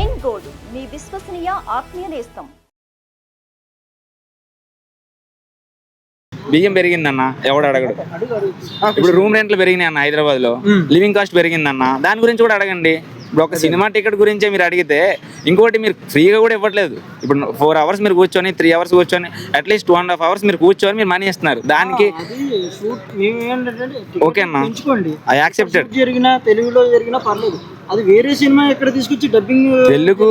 ఎన్ gold మీ విశ్వసనీయ ఆత్మీయ నేస్తం. బియ్యం పెరిగిందన్న? ఎవడు అడగడు. ఇప్పుడు రూమ్ రెంట్లు పెరిగినాయి అన్న హైదరాబాద్లో లివింగ్ కాస్ట్ పెరిగిందన్న? దాని గురించి కూడా అడగండి. ఇప్పుడు ఒక సినిమా టికెట్ గురించే మీరు అడిగితే ఇంకోటి మీరు ఫ్రీగా కూడా ఇవ్వట్లేదు. ఇప్పుడు ఫోర్ అవర్స్ మీరు కూర్చొని త్రీ అవర్స్ కూర్చొని at least two and half hours మీరు కూర్చొని మీరు మనీ ఇస్తున్నారు. దానికి ఓకే అన్న. పెంచుకోండి. ఐ యాక్సెప్టెడ్ జరిగినా తెలుగులో జరిగినా పర్లేదు. అది వేరే సినిమా ఎక్కడ తీసుకొచ్చి డబ్బింగ్ తెలుగు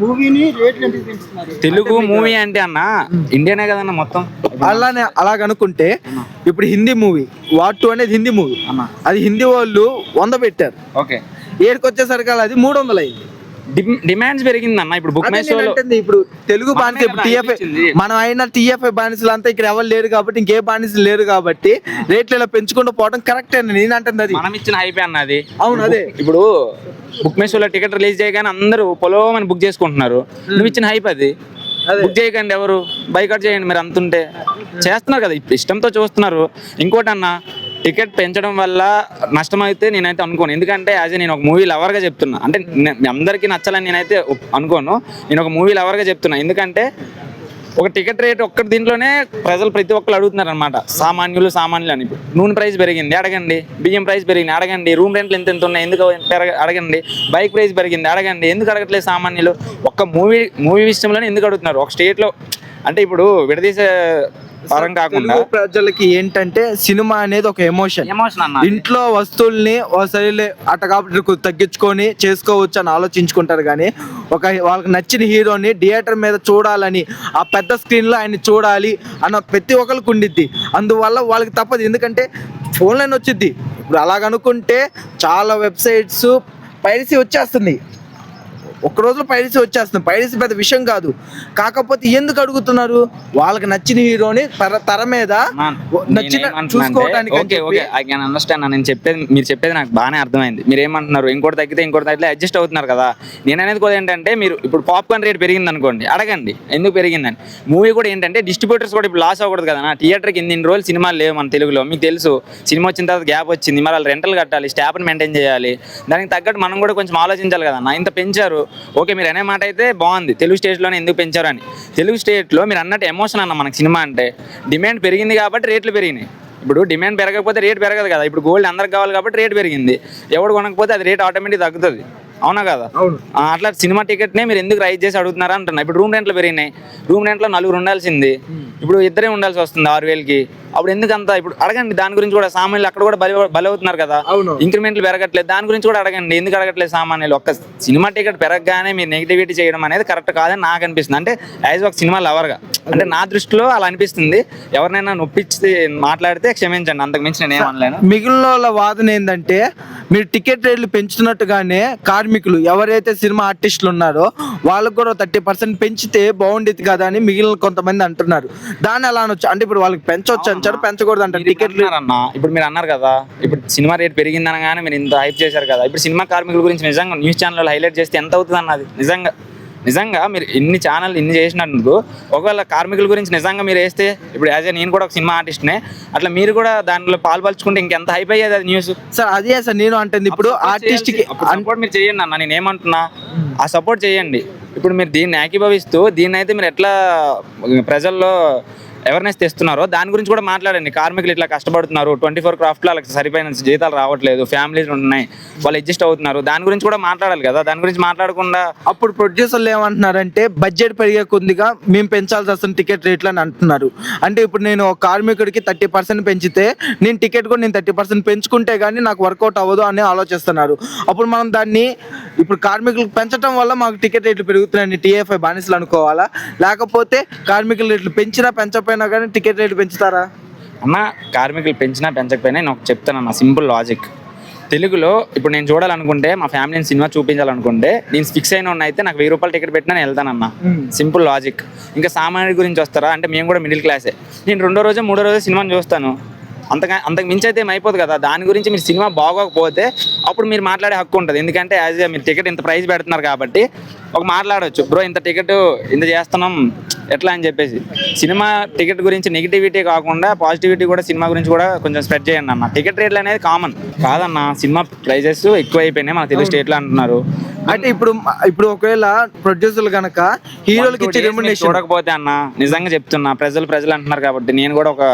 మూవీని రేట్లు ఎందుకు పెంచుతున్నారు తెలుగు మూవీ అంటే అన్న ఇండియానే కదన్న మొత్తం. అలానే అలాగనుకుంటే ఇప్పుడు హిందీ మూవీ వాట్ టూ అనేది హిందీ మూవీ అన్న. అది హిందీ వాళ్ళు వంద పెట్టారు. ఓకే. ఏడుకి వచ్చేసరికి అది మూడు వందలు అయింది డిమాండ్స్ పెరిగిందన్న. ఇప్పుడు బుక్ మై షోలో ఇప్పుడు తెలుగు బానిస టీఎఫ్ఐ. మనం అయిన టీఎఫ్ఐ బానిసలు అంతా ఇక్కడ ఎవరు లేరు కాబట్టి ఇంకే బానిసలు లేరు కాబట్టి రేట్లు ఇలా పెంచుకుంటూ పోవడం కరెక్ట్ అండి. నేను అంటుంది అది. మనం ఇచ్చిన హైపే అన్న అది. అవును, అదే. ఇప్పుడు బుక్ మై షోలో టికెట్ రిలీజ్ చేయగానే అందరూ పొలవమని బుక్ చేసుకుంటున్నారు. నువ్వు ఇచ్చిన హైప్ అది. అదే. బుక్ చేయకండి ఎవరు. బైకౌట్ చేయండి మీరు అంతుంటే. చేస్తున్నారు కదా. ఇప్పుడు ఇష్టంతో చూస్తున్నారు. ఇంకోటి అన్న టికెట్ పెంచడం వల్ల నష్టం అయితే నేనైతే అనుకోను. ఎందుకంటే యాజ్ నేను ఒక మూవీ లవర్గా చెప్తున్నా. అంటే అందరికీ నచ్చాలని నేనైతే అనుకోను. నేను ఒక మూవీ లవర్గా చెప్తున్నా. ఎందుకంటే ఒక టికెట్ రేట్ ఒక్కటి దీంట్లోనే ప్రజలు ప్రతి ఒక్కరు అడుగుతున్నారు అనమాట సామాన్యులు సామాన్యులు అని. నూనె ప్రైస్ పెరిగింది అడగండి. బియ్యం ప్రైస్ పెరిగింది అడగండి. రూమ్ రెంట్లు ఎంత ఎంత ఉన్నాయి ఎందుకు పెరగ అడగండి. బైక్ ప్రైస్ పెరిగింది అడగండి. ఎందుకు అడగట్లేదు సామాన్యులు? ఒక్క మూవీ మూవీ విషయంలోనే ఎందుకు అడుగుతున్నారు? ఒక స్టేట్లో అంటే ఇప్పుడు విడదీసే పరం కాకుండా ప్రజలకి ఏంటంటే సినిమా అనేది ఒక ఎమోషన్. ఎమోషన్ అన్న ఇంట్లో వస్తువుల్ని ఓ సరేలే అట్ట కాబట్టి తగ్గించుకొని చేసుకోవచ్చు అని ఆలోచించుకుంటారు కానీ ఒక వాళ్ళకి నచ్చిన హీరోని థియేటర్ మీద చూడాలని ఆ పెద్ద స్క్రీన్లో ఆయన చూడాలి అన్న ప్రతి ఒక్కరికి ఉండిద్ది. అందువల్ల వాళ్ళకి తప్పదు. ఎందుకంటే ఫోన్లైన్ వచ్చిద్ది ఇప్పుడు అలాగనుకుంటే చాలా వెబ్సైట్స్ పైరసీ వచ్చేస్తుంది ఒక్క రోజులో పైరసీ వచ్చేస్తుంది. పైరసీ పెద్ద విషయం కాదు. కాకపోతే ఎందుకు అడుగుతున్నారు? వాళ్ళకి నచ్చిన హీరోని తర తర మీద నచ్చిన చూసుకోవడానికి okay okay I can understand నేను చెప్పేది మీరు చెప్పేది నాకు బాగానే అర్థమైంది. మీరు ఏమంటున్నారు ఇంకోటి తగ్గితే ఇంకోటి తగ్గితే అడ్జస్ట్ అవుతున్నారు కదా. నేను అనేది కూడా ఏంటంటే మీరు ఇప్పుడు పాప్కార్న్ రేట్ పెరిగింది అనుకోండి అడగండి ఎందుకు పెరిగిందని. మూవీ కూడా ఏంటంటే డిస్ట్రిబ్యూటర్స్ కూడా ఇప్పుడు లాస్ అవ్వకూడదు కదా. థియేటర్కి ఇన్ని రోజులు సినిమాలు లేవు మన తెలుగులో. మీకు తెలుసు సినిమా వచ్చిన తర్వాత గ్యాప్ వచ్చింది. మరి వాళ్ళు రెంటల్ కట్టాలి స్టాఫ్ని మెయింటైన్ చేయాలి. దానికి తగ్గట్టు మనం కూడా కొంచెం ఆలోచించాలి కదా. నా ఇంత పెంచారు ఓకే మీరు అనే మాట అయితే బాగుంది. తెలుగు స్టేట్లోనే ఎందుకు పెంచారు అని తెలుగు స్టేట్లో మీరు అన్నట్టు ఎమోషన్ అన్న మనకి సినిమా అంటే డిమాండ్ పెరిగింది కాబట్టి రేట్లు పెరిగినాయి. ఇప్పుడు డిమాండ్ పెరగకపోతే రేట్ పెరగదు కదా. ఇప్పుడు గోల్డ్ అందరికి కావాలి కాబట్టి రేట్ పెరిగింది. ఎవడు కొనకపోతే అది రేట్ ఆటోమేటిక్ తగ్గుతుంది. అవునా కదా? అట్లా సినిమా టికెట్నే మీరు ఎందుకు రైజ్ చేసి అడుగుతున్నారా అంటున్నా ఇప్పుడు రూమ్ రెంట్లు పెరిగినాయి. రూమ్ రెంట్లో నలుగురు ఉండాల్సింది. ఇప్పుడు ఇద్దరే ఉండాల్సి వస్తుంది ఆరు వేలకి. అప్పుడు ఎందుకు అంత ఇప్పుడు అడగండి దాని గురించి కూడా సామాన్యులు అక్కడ కూడా బలి బలవుతున్నారు కదా. అవును. ఇంక్రిమెంట్లు పెరగట్లేదు. దాని గురించి కూడా అడగండి ఎందుకు అడగట్లేదు సామాన్యులు? ఒక్క సినిమా టికెట్ పెరగగానే మీరు నెగిటివిటీ చేయడం అనేది కరెక్ట్ కాదని నాకు అనిపిస్తుంది. అంటే యాజ్ ఒక సినిమా లవర్గా అంటే నా దృష్టిలో అలా అనిపిస్తుంది. ఎవరినైనా నొప్పించి మాట్లాడితే క్షమించండి. అంతకు మించి నేను ఏమనలేను మిగిలిన వాళ్ళ వాదన ఏంటంటే మీరు టికెట్ రేట్లు పెంచుతున్నట్టుగానే కార్మికులు ఎవరైతే సినిమా ఆర్టిస్టులు ఉన్నారో వాళ్ళకు కూడా థర్టీ పర్సెంట్ పెంచితే బాగుండేది కదా అని మిగిలిన కొంతమంది అంటున్నారు. దాన్ని ఎలా అనొచ్చు? అంటే ఇప్పుడు వాళ్ళకి పెంచొచ్చు అంటారు పెంచకూడదు అంటారు టికెట్ అన్న ఇప్పుడు మీరు అన్నారు కదా ఇప్పుడు సినిమా రేట్ పెరిగింది అనగానే మీరు ఇంత హైప్ చేశారు కదా. ఇప్పుడు సినిమా కార్మికుల గురించి నిజంగా న్యూస్ ఛానల్ హైలైట్ చేస్తే ఎంత అవుతుంది అన్నది? నిజంగా నిజంగా మీరు ఇన్ని ఛానల్ ఇన్ని చేసినందుకు ఒకవేళ కార్మికుల గురించి నిజంగా మీరు వేస్తే ఇప్పుడు యాజ్ ఏ నేను కూడా ఒక సినిమా ఆర్టిస్ట్నే అట్లా మీరు కూడా దాంట్లో పాల్పంచుకుంటే ఇంకెంత హైప్ అయ్యేది అది న్యూస్? సార్ అదే సార్ నేను అంటుంది? ఇప్పుడు ఆర్టిస్ట్కి సపోర్ట్ మీరు చేయండి అన్న నేను ఏమంటున్నా? ఆ సపోర్ట్ చేయండి. ఇప్పుడు మీరు దీన్ని ఏకీభవిస్తూ దీన్ని అయితే మీరు ఎట్లా ప్రజల్లో అవేర్నెస్ తెస్తున్నారో దాని గురించి కూడా మాట్లాడండి. కార్మికులు ఇట్లా కష్టపడుతున్నారు. ట్వంటీ ఫోర్ క్రాఫ్ట్లో వాళ్ళకి సరిపోయిన జీతాలు రావట్లేదు. ఫ్యామిలీస్ ఉన్నాయి. వాళ్ళు అడ్జస్ట్ అవుతున్నారు. దాని గురించి కూడా మాట్లాడాలి కదా. దాని గురించి మాట్లాడకుండా అప్పుడు ప్రొడ్యూసర్లు ఏమంటున్నారంటే బడ్జెట్ పెరిగే కొద్దిగా మేము పెంచాల్సి వస్తుంది టికెట్ రేట్లు అని అంటున్నారు. అంటే ఇప్పుడు నేను ఒక కార్మికుడికి థర్టీ పర్సెంట్ పెంచితే నేను టికెట్ కూడా నేను థర్టీ పర్సెంట్ పెంచుకుంటే కానీ నాకు వర్కౌట్ అవ్వదు అని ఆలోచిస్తున్నారు. అప్పుడు మనం దాన్ని ఇప్పుడు కార్మికులకు పెంచడం వల్ల మాకు టికెట్ రేట్లు పెరుగుతున్నాయని టీఎఫ్ఐ బానిసలు అనుకోవాలా? లేకపోతే కార్మికుల రేట్లు పెంచినా పెంచకపోయినా కానీ టికెట్ రేట్లు పెంచుతారా? అన్న కార్మికులు పెంచినా పెంచకపోయినా నేను ఒకటి చెప్తానన్న సింపుల్ లాజిక్. తెలుగులో ఇప్పుడు నేను చూడాలనుకుంటే మా ఫ్యామిలీని సినిమా చూపించాలనుకుంటే నేను ఫిక్స్ అయిన వాడిని అయితే నాకు వెయ్యి రూపాయలు టికెట్ పెట్టినా నేను వెళ్తానన్న సింపుల్ లాజిక్. ఇంకా సామాన్యుడి గురించి వస్తారా? అంటే మేము కూడా మిడిల్ క్లాసే. నేను రెండో రోజు మూడో రోజు సినిమాని చూస్తాను. అంతగా అంతకు మించి అయితే ఏం అయిపోదు కదా. దాని గురించి మీరు సినిమా బాగోకపోతే అప్పుడు మీరు మాట్లాడే హక్కు ఉంటుంది. ఎందుకంటే యాజ్ ఏ మీరు టికెట్ ఇంత ప్రైస్ పెడుతున్నారు కాబట్టి ఒక మాట్లాడవచ్చు బ్రో ఇంత టికెట్ ఇంత చేస్తున్నాం ఎట్లా? అని చెప్పేసి. సినిమా టికెట్ గురించి నెగిటివిటీ కాకుండా పాజిటివిటీ కూడా సినిమా గురించి కూడా కొంచెం స్ప్రెడ్ చేయండి అన్న. టికెట్ రేట్లు అనేది కామన్ కాదన్న సినిమా ప్రైజెస్ ఎక్కువ అయిపోయినాయి మన తెలుగు స్టేట్లో అంటున్నారు. అంటే ఇప్పుడు ఇప్పుడు ఒకవేళ ప్రొడ్యూసర్లు గనక హీరోలకి ఇచ్చే చూడకపోతే అన్న నిజంగా చెప్తున్నా ప్రజలు ప్రజలు అంటున్నారు కాబట్టి నేను కూడా ఒక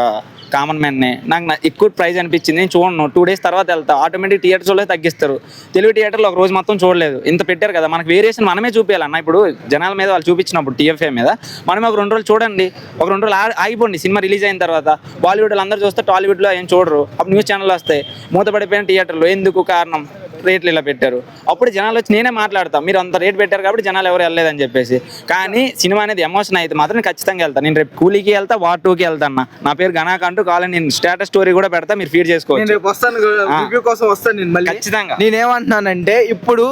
కామన్ మ్యాన్నే నాకు ఎక్కువ ప్రైజ్ అనిపించింది. నేను చూడను. టూ డేస్ తర్వాత వెళ్తా. ఆటోమేటిక్ థియేటర్స్ తగ్గిస్తారు. తెలుగు థియేటర్లో ఒక రోజు మొత్తం చూడలేదు. ఇంత పెట్టారు కదా. మనకి వేరియేషన్ మనమే చూపించాలన్న ఇప్పుడు జనాల మీద వాళ్ళు చూపించినప్పుడు టీఎఫ్ఏ మీద. మనం ఒక రెండు రోజులు చూడండి. ఒక రెండు రోజులు ఆగిపోండి. సినిమా రిలీజ్ అయిన తర్వాత. బాలీవుడ్ అందరూ చూస్తే టాలీవుడ్లో ఏం చూడరు. అప్పుడు న్యూస్ ఛానల్ వస్తాయి. మూతపడిపోయిన థియేటర్లు ఎందుకు? కారణం? రేట్లు ఇలా పెట్టారు. అప్పుడు జనాలు వచ్చి నేనే మాట్లాడతాను మీరు అంత రేట్ పెట్టారు కాబట్టి జనాలు ఎవరు వెళ్ళలేదని చెప్పేసి. కానీ సినిమా అనేది ఎమోషన్ అయితే మాత్రం ఖచ్చితంగా వెళ్తాను నేను రేపు కూలీకి వెళ్తా వార్ టూకి వెళ్తాను నా పేరు గణాక్ అంటూ కావాలని నేను స్టేటస్ స్టోరీ కూడా పెడతా మీరు ఫీడ్ చేసుకోవచ్చు. కోసం వస్తాను నేను మళ్ళీ. ఖచ్చితంగా. నేనేమంటున్నానంటే ఇప్పుడు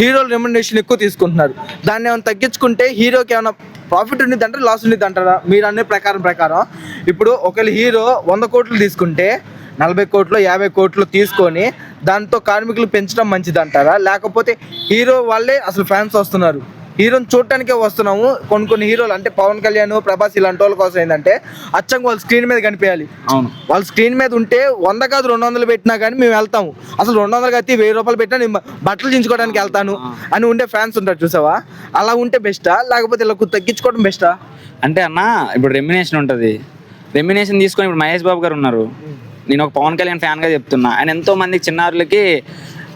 హీరోలు రెమ్యునరేషన్ ఎక్కువ తీసుకుంటున్నారు. దాన్ని ఏమైనా తగ్గించుకుంటే హీరోకి ఏమైనా ప్రాఫిట్ ఉండిద్ది అంటారా లాస్ ఉండిద్ది అంటారా? మీరు అనే ప్రకారం ప్రకారం. ఇప్పుడు ఒకవేళ హీరో వంద కోట్లు తీసుకుంటే నలభై కోట్లు యాభై కోట్లు తీసుకొని దాంతో కార్మికులు పెంచడం మంచిది అంటారా లేకపోతే హీరో వాళ్ళే అసలు ఫ్యాన్స్ వస్తున్నారు. హీరోని చూడటానికే వస్తున్నాము. కొన్ని కొన్ని హీరోలు అంటే పవన్ కళ్యాణ్ ప్రభాస్ ఇలాంటి వాళ్ళ కోసం ఏంటంటే అచ్చంగా వాళ్ళు స్క్రీన్ మీద కనిపించాలి. అవును. వాళ్ళు స్క్రీన్ మీద ఉంటే వంద కాదు రెండు వందలు పెట్టినా కానీ మేము వెళ్తాము. అసలు రెండు వందలు కత్తి వెయ్యి రూపాయలు పెట్టినా నేను బట్టలు చించుకోవడానికి వెళ్తాను అని ఉండే ఫ్యాన్స్ ఉంటారు చూసావా? అలా ఉంటే బెస్టా? లేకపోతే ఇలా తగ్గించుకోవడం బెస్టా? అంటే అన్న ఇప్పుడు రెమ్యునేషన్ ఉంటుంది. రెమ్యునేషన్ తీసుకొని ఇప్పుడు మహేష్ బాబు గారు ఉన్నారు. నేను ఒక పవన్ కళ్యాణ్ ఫ్యాన్గా చెప్తున్నా. ఆయన ఎంతో మంది చిన్నారులకి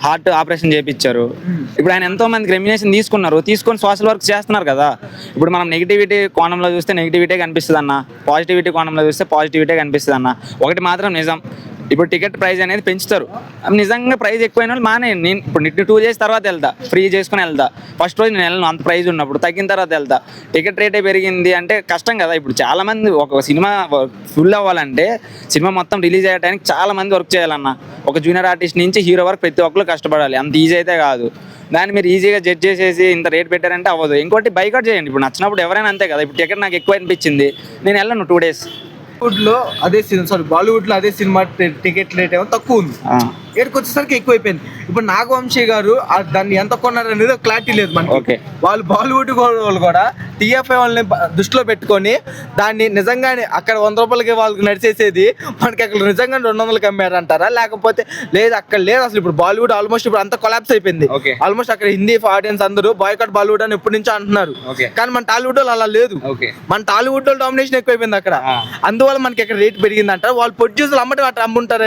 హార్ట్ ఆపరేషన్ చేయించారు ఇప్పుడు ఆయన ఎంతో మందికి రెమ్యునేషన్ తీసుకున్నారు. తీసుకొని సోషల్ వర్క్ చేస్తున్నారు కదా. ఇప్పుడు మనం నెగిటివిటీ కోణంలో చూస్తే నెగిటివిటీ కనిపిస్తుంది అన్న పాజిటివిటీ కోణంలో చూస్తే పాజిటివిటీ కనిపిస్తుంది అన్న ఒకటి మాత్రం నిజం. ఇప్పుడు టికెట్ ప్రైస్ అనేది పెంచుతారు. నిజంగా ప్రైస్ ఎక్కువైన వాళ్ళు మానే. నేను ఇప్పుడు నిట్టు టూ డేస్ తర్వాత వెళ్తా. ఫ్రీ చేసుకుని వెళ్తా. ఫస్ట్ రోజు నేను వెళ్ళను అంత ప్రైస్ ఉన్నప్పుడు. తగ్గిన తర్వాత వెళ్తా. టికెట్ రేటే పెరిగింది అంటే కష్టం కదా. ఇప్పుడు చాలామంది ఒక సినిమా ఫుల్ అవ్వాలంటే సినిమా మొత్తం రిలీజ్ అయ్యడానికి చాలా మంది వర్క్ చేయాలన్న. ఒక జూనియర్ ఆర్టిస్ట్ నుంచి హీరో వరకు ప్రతి ఒక్కరు కష్టపడాలి. అంత ఈజీ అయితే కాదు. దాన్ని మీరు ఈజీగా జడ్జ్ చేసేసి ఇంత రేట్ పెట్టారంటే అవ్వదు. ఇంకోటి బైకౌట్ చేయండి. ఇప్పుడు నచ్చినప్పుడు ఎవరైనా అంతే కదా. ఇప్పుడు టికెట్ నాకు ఎక్కువ అనిపించింది. నేను వెళ్ళను టూ డేస్. బాలీవుడ్లో అదే సినిమా సారీ బాలీవుడ్లో అదే సినిమా టికెట్ రేట్ ఏమో తక్కువ ఉంది. ఇక్కడికి వచ్చేసరికి ఎక్కువైపోయింది. ఇప్పుడు నాగవంశీ గారు దాన్ని ఎంత కొన్నారు అనేది క్లారిటీ లేదు మనకి. ఓకే. వాళ్ళు బాలీవుడ్ వాళ్ళు కూడా టీఎఫ్ఐ వాళ్ళని దృష్టిలో పెట్టుకొని దాన్ని నిజంగానే అక్కడ వంద రూపాయలకి వాళ్ళకి నడిచేసేది మనకి అక్కడ నిజంగా రెండు వందలకి అమ్మారంటారా? లేకపోతే లేదు అక్కడ లేదు అసలు. ఇప్పుడు బాలీవుడ్ ఆల్మోస్ట్ ఇప్పుడు అంతా కొలాప్స్ అయిపోయింది. ఆల్మోస్ట్ అక్కడ హిందీ ఆడియన్స్ అందరూ బాయ్కట్ బాలీవుడ్ అని ఎప్పటి నుంచో అంటున్నారు. కానీ మన టాలీవుడ్ వాళ్ళు అలా లేదు. మన టాలీవుడ్లో డామినేషన్ ఎక్కువైపోయింది అక్కడ. అందువల్ల మనకి అక్కడ రేట్ పెరిగింది అంటారు వాళ్ళు ప్రొడ్యూసర్ అమ్మటం అట్లా అమ్ముంటారు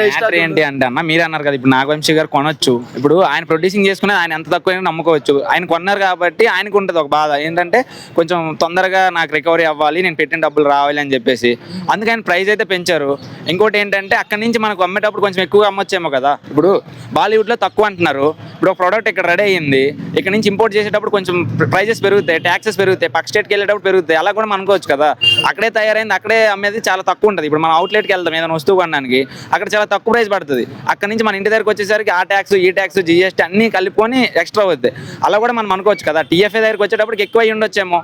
అంటే అన్న మీరు అన్నారు కదా ఇప్పుడు నాగవంశీ గారు కొనొచ్చు. ఇప్పుడు ఆయన ప్రొడ్యూసింగ్ చేసుకునే ఆయన ఎంత తక్కువ నమ్ముకోవచ్చు. ఆయన కొన్నారు కాబట్టి ఆయనకు ఉంటుంది ఒక బాధ. ఏంటంటే కొంచెం తొందరగా నాకు రికవరీ అవ్వాలి నేను పెట్టిన డబ్బులు రావాలి అని చెప్పేసి. అందుకని ప్రైస్ అయితే పెంచారు. ఇంకోటి ఏంటంటే అక్కడి నుంచి మనకు అమ్మేటప్పుడు కొంచెం ఎక్కువగా అమ్మొచ్చేమో కదా. ఇప్పుడు బాలీవుడ్లో తక్కువ అంటున్నారు. ఇప్పుడు ఒక ప్రోడక్ట్ ఇక్కడ రెడీ అయ్యింది ఇక్కడ నుంచి ఇంపోర్ట్ చేసేటప్పుడు కొంచెం ప్రైజెస్ పెరుగుతాయి ట్యాక్సెస్ పెరుగుతాయి పక్క స్టేట్కి వెళ్ళేటప్పుడు పెరుగుతాయి అలా కూడా మనం అనుకోవచ్చు కదా. అక్కడే తయారైంది అక్కడే అమ్మేది చాలా తక్కువ ఉంటుంది. ఇప్పుడు మనం అవుట్లెట్కి వెళ్తాం ఏదైనా వస్తువు కొనడానికి అక్కడ చాలా తక్కువ ప్రైస్ పడుతుంది. అక్కడ నుంచి మన ఇంటి దగ్గరకు వచ్చేసరికి ఆ ట్యాక్స్ ఈ ట్యాక్స్ జిఎస్టీ అన్ని కలుపుకొని ఎక్స్ట్రా అవుతుంది అలా కూడా మనం అనుకోవచ్చు కదా టీఎఫ్ఏ దగ్గరికి వచ్చేటప్పటికి ఎక్కువ అయ్యి ఉండొచ్చేమో.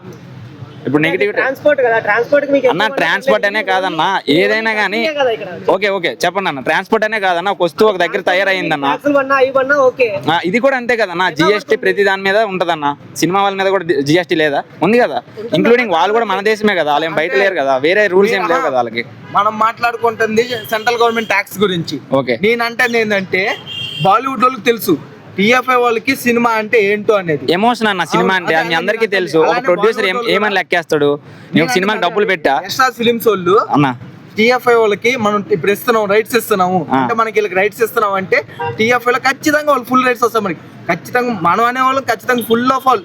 ఇప్పుడు నెగిటివ్ ట్రాన్స్పోర్ట్ కదా ట్రాన్స్పోర్ట్ మీకు అన్న ట్రాన్స్పోర్ట్ అనే కాదన్నా ఏదైనా కానీ కదా ఇక్కడ ఓకే ఓకే చెప్పండి అన్న. ట్రాన్స్పోర్ట్ అనే కాదన్నా ఒక వస్తువు ఒక దగ్గర తయారైందన్న. ఇది కూడా అంతే కదన్నా జిఎస్టీ ప్రతి దాని మీద ఉంటదన్న. సినిమా వాళ్ళ మీద కూడా జిఎస్టీ లేదా? ఉంది కదా. ఇంక్లూడింగ్ వాళ్ళు కూడా మన దేశమే కదా వాళ్ళు ఏం బయట లేరు కదా వేరే రూల్స్ ఏం లేవు కదా వాళ్ళకి. మనం మాట్లాడుకుంటుంది సెంట్రల్ గవర్నమెంట్ ట్యాక్స్ గురించి. ఓకే. నేనంటే ఏంటంటే బాలీవుడ్ వాళ్ళకి తెలుసు. టిఎఫ్ఐ వాళ్ళకి సినిమా అంటే ఏంటో అనేది. ఎమోషన్ అన్న సినిమా అంటే మీ అందరికీ తెలుసు. ఒక ప్రొడ్యూసర్ ఏమని లెక్కేస్తాడు? నేను ఒక సినిమాకి డబ్బులు పెట్టా? ఎక్స్ట్రా ఫిలిమ్స్ వాళ్ళు అన్న. టిఎఫ్ఐ వాళ్ళకి మనం ఇప్పుడు ఇస్తున్నాం రైట్స్ ఇస్తున్నాము. అంటే మనకి వీళ్ళకి రైట్స్ ఇస్తున్నాం అంటే టిఎఫ్ఐ లో ఖచ్చితంగా వాళ్ళు ఫుల్ రైట్స్ వస్తాయి మనకి. ఖచ్చితంగా మనం అనే వాళ్ళం ఖచ్చితంగా full of all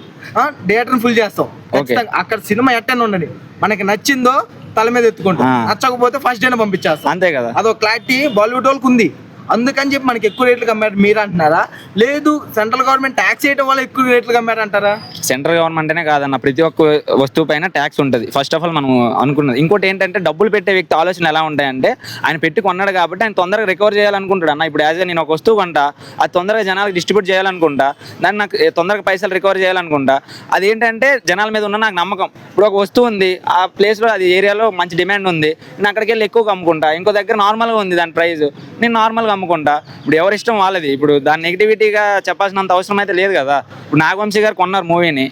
theatre full చేస్తాం. ఖచ్చితంగా. అక్కడ సినిమా ఎట్టని ఉండని మనకి నచ్చిందో తల మీద ఎత్తుకుంటాం. నచ్చకపోతే ఫస్ట్ డేనే పంపించేస్తాం. అంతే కదా. అదో క్లారిటీ బాలీవుడ్ వాళ్ళకి ఉంది అందుకని చెప్పి మనకి ఎక్కువ రేట్లు కమ్మారు మీరు అంటున్నారా? లేదు సెంట్రల్ గవర్నమెంట్ ట్యాక్స్ చేయడం వల్ల ఎక్కువ రేట్లు కమ్మారు అంటారా సెంట్రల్ గవర్నమెంట్ అనే కాదన్న ప్రతి ఒక్క వస్తువు పైన ట్యాక్స్ ఉంటుంది. ఫస్ట్ ఆఫ్ ఆల్ మనం అనుకున్నది. ఇంకోటి ఏంటంటే డబ్బులు పెట్టే వ్యక్తి ఆలోచన ఎలా ఉంటాయంటే ఆయన పెట్టి కొన్నాడు కాబట్టి ఆయన తొందరగా రికవర్ చేయాలనుకుంటాడు. అన్న ఇప్పుడు యాజ్ నేను ఒక వస్తువు కొంటా అది తొందరగా జనాలకు డిస్ట్రిబ్యూట్ చేయాలనుకుంటా దాన్ని నాకు తొందరగా పైసలు రికవర్ చేయాలనుకుంటా అది ఏంటంటే జనాల మీద ఉన్న నాకు నమ్మకం. ఇప్పుడు ఒక వస్తువు ఉంది ఆ ప్లేస్లో అది ఏరియాలో మంచి డిమాండ్ ఉంది నేను అక్కడికి వెళ్ళి ఎక్కువ అమ్ముకుంటా ఇంకో దగ్గర నార్మల్గా ఉంది దాని ప్రైస్ నేను నార్మల్గా అమ్ముకుంటా ఇప్పుడు ఎవరి ఇష్టం వాళ్ళది. ఇప్పుడు దాని నెగిటివిటీగా చెప్పాల్సినంత అవసరం అయితే లేదు కదా. ఇప్పుడు నాగవంశీ గారు కొన్నారు మూవీని.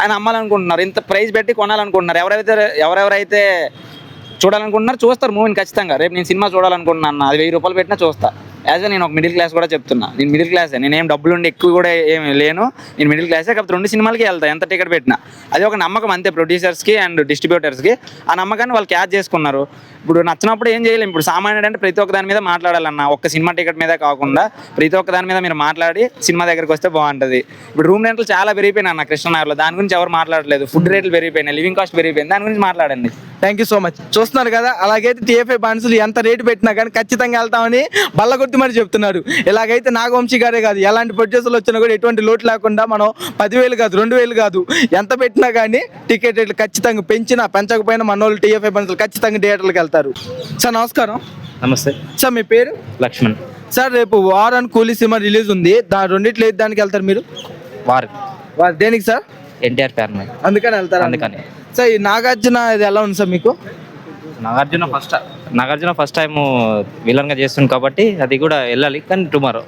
ఆయన అమ్మాలనుకుంటున్నారు. ఇంత ప్రైస్ పెట్టి కొనాలనుకుంటున్నారు. ఎవరైతే ఎవరెవరైతే చూడాలనుకుంటున్నారు చూస్తారు మూవీని ఖచ్చితంగా. రేపు నేను సినిమా చూడాలనుకుంటున్నాను అది వెయ్యి రూపాయలు పెట్టినా చూస్తా. యాజ్ నేను ఒక మిడిల్ క్లాస్ కూడా చెప్తున్నా. నేను మిడిల్ క్లాసే నేనేం డబ్బులు ఉండి ఎక్కువ కూడా ఏం లేను. నేను మిడిల్ క్లాసే కాకపోతే రెండు సినిమాలకి వెళ్తాను ఎంత టికెట్ పెట్టినా. అది ఒక నమ్మకం అంతే ప్రొడ్యూసర్స్కి అండ్ డిస్ట్రిబ్యూటర్స్కి ఆ నమ్మకాన్ని వాళ్ళు క్యాచ్ చేసుకున్నారు. ఇప్పుడు నచ్చినప్పుడు ఏం చేయలేం. ఇప్పుడు సామాన్యుడు అంటే ప్రతి ఒక్క దాని మీద మాట్లాడాలన్న. ఒక్క సినిమా టికెట్ మీద కాకుండా ప్రతి ఒక్క దాని మీద మీరు మాట్లాడి సినిమా దగ్గరికి వస్తే బాగుంటుంది. ఇప్పుడు రూమ్ రెంట్లు చాలా పెరిగిపోయినాయి అన్న కృష్ణనగర్లో. దాని గురించి ఎవరు మాట్లాడలేదు. ఫుడ్ రేట్లు పెరిగిపోయినాయి. లివింగ్ కాస్ట్ పెరిగిపోయింది. దాని గురించి మాట్లాడండి. థ్యాంక్ యూ సో మచ్ చూస్తున్నారు కదా అలాగైతే టీఎఫ్ఐ బాన్సులు ఎంత రేటు పెట్టినా కానీ ఖచ్చితంగా వెళ్తామని బల్లగొట్టు మరి చెప్తున్నారు ఇలాగైతే నాగవంశీ గారే కాదు ఎలాంటి ప్రొడ్యూసర్లు వచ్చినా కూడా ఎటువంటి లోటు లేకుండా మనం పదివేలు కాదు రెండు వేలు కాదు ఎంత పెట్టినా కానీ టికెట్ రేట్లు ఖచ్చితంగా పెంచినా పెంచకపోయినా మన వాళ్ళు టీఎఫ్ఐ బాన్సులు ఖచ్చితంగా థియేటర్లకు వెళ్తారు. సార్ నమస్కారం. నమస్తే. సార్ మీ పేరు? లక్ష్మణ్. సార్ రేపు War and Coolie cinema release ఉంది. దా రెండిట్లో దానికి వెళ్తారు మీరు? వారు. వా- దేనికి సార్? ఎన్టీఆర్ ఫ్యాన్ అందుకని వెళ్తారు? అందుకని. సార్ ఈ నాగార్జున ఇది ఎలా ఉంది సార్ మీకు? Nagarjuna first. Nagarjuna first time విలన్గా చేస్తుంది కాబట్టి అది కూడా వెళ్ళాలి కానీ టుమారో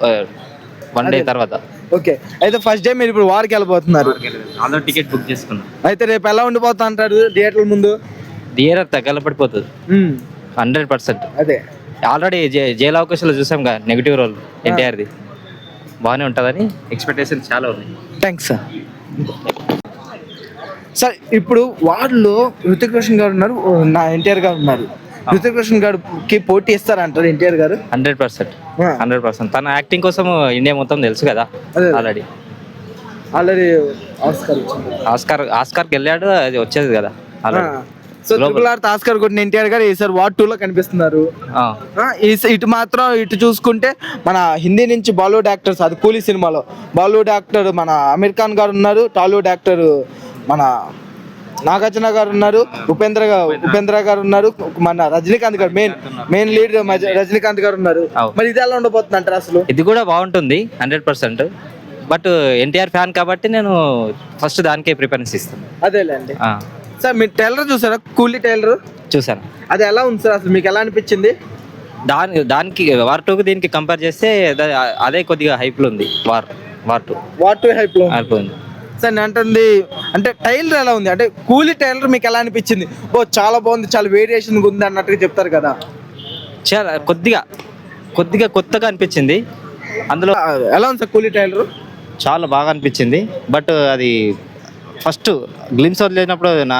వన్ డే తర్వాత. ఓకే. అయితే ఫస్ట్ డే మీరు ఇప్పుడు వార్కి వెళ్ళిపోతున్నారు ఆల్రెడీ టికెట్ బుక్ చేసుకున్నాం. అయితే రేపు ఎలా ఉండిపోతా అంటారు థియేటర్ల ముందు? థియేటర్ తగ్గల పడిపోతుంది. హండ్రెడ్ పర్సెంట్ అదే. ఆల్రెడీ జే జైలు అవకాశాలు చూసాం కదా నెగిటివ్ రోల్ ఎన్టీఆర్ది. బాగానే ఉంటుందని ఎక్స్పెక్టేషన్ చాలా ఉన్నాయి థ్యాంక్స్ సార్ సార్ ఇప్పుడు వార్డులో ఋతిక్ రోషన్ గారు ఉన్నారు నా ఎన్టీఆర్ గారు ఉన్నారు. ఋతిక్ రోషన్ గారికి పోటీ ఇస్తారంటారు ఎన్టీఆర్ గారు? Hundred percent. Hundred percent. తన యాక్టింగ్ కోసం ఇండియా మొత్తం తెలుసు కదా. ఆల్రెడీ. ఆల్రెడీ ఆస్కార్ ఆస్కార్ ఆస్కార్కి వెళ్ళాడు అది వచ్చేది కదా ఆల్రెడీ. సో ఆస్కార్ కొట్టిన ఎన్టీఆర్ గారు ఈసారి వార్డ్ టూ లో కనిపిస్తున్నారు ఇటు మాత్రం ఇటు చూసుకుంటే మన హిందీ నుంచి బాలీవుడ్ యాక్టర్స్ అది కూలీ సినిమాలో. బాలీవుడ్ యాక్టర్ మన అమీర్ ఖాన్ గారు ఉన్నారు టాలీవుడ్ యాక్టర్ మన నాగార్జున గారు ఉన్నారు ఉపేంద్ర ఉపేంద్ర. గారు ఉన్నారు మన రజనీకాంత్ గారు మెయిన్ మెయిన్ లీడ్ రజనీకాంత్ గారు ఉన్నారు. మరి ఇది ఎలా ఉండబోతుంది అంటారు అసలు? ఇది కూడా బాగుంటుంది hundred percent. But NTR fan కాబట్టి నేను ఫస్ట్ దానికే ప్రిఫరెన్స్ ఇస్తాను. అదేలేండి. సార్ మీరు టైలర్ చూసారా? కూలీ టైలర్? చూశాను అది ఎలా ఉంది సార్ అసలు? మీకు ఎలా అనిపించింది? దాని దానికి వార్ టూకి దీనికి కంపేర్ చేస్తే అదే కొద్దిగా హైప్లో ఉంది. War War two. What to హైప్లో హైప్లో ఉంది. నేను అంటుంది. అంటే టైలర్ ఎలా ఉంది? అంటే కూలీ టైలర్ మీకు ఎలా అనిపించింది? ఓ చాలా బాగుంది చాలా వేరియేషన్ ఉంది అన్నట్టుగా చెప్తారు కదా. చాలా కొద్దిగా కొద్దిగా కొత్తగా అనిపించింది. అందులో ఎలా ఉంది సార్ కూలీ టైలర్? చాలా బాగా అనిపించింది. బట్ అది ఫస్ట్ గ్లిమ్స్ వదిలేనప్పుడు నా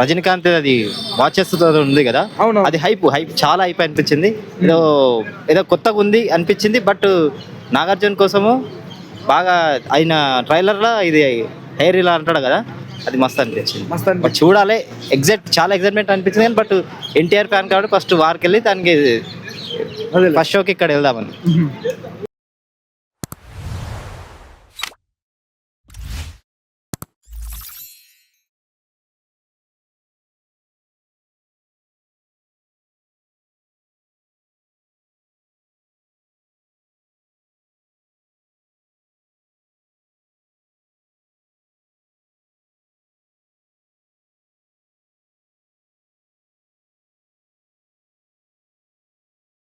రజనీకాంత్ అది వాచ్ చేస్తుంది ఉంది కదా. అవును. అది హైప్ హైప్ చాలా హైప్ అనిపించింది. ఏదో ఏదో కొత్తగా ఉంది అనిపించింది. బట్ నాగార్జున కోసము బాగా ఆయన ట్రైలర్లో ఇది హెయిర్ ఇలా అంటాడు కదా అది మస్తు అనిపించింది. మస్తు. బట్ చూడాలి ఎగ్జాక్ట్ చాలా ఎగ్జైట్మెంట్ అనిపించింది కానీ బట్ ఎన్టీఆర్ ఫ్యాన్ కాబట్టి ఫస్ట్ వార్కి వెళ్ళి దానికి ఫస్ట్ షోకి ఇక్కడ వెళ్దామని.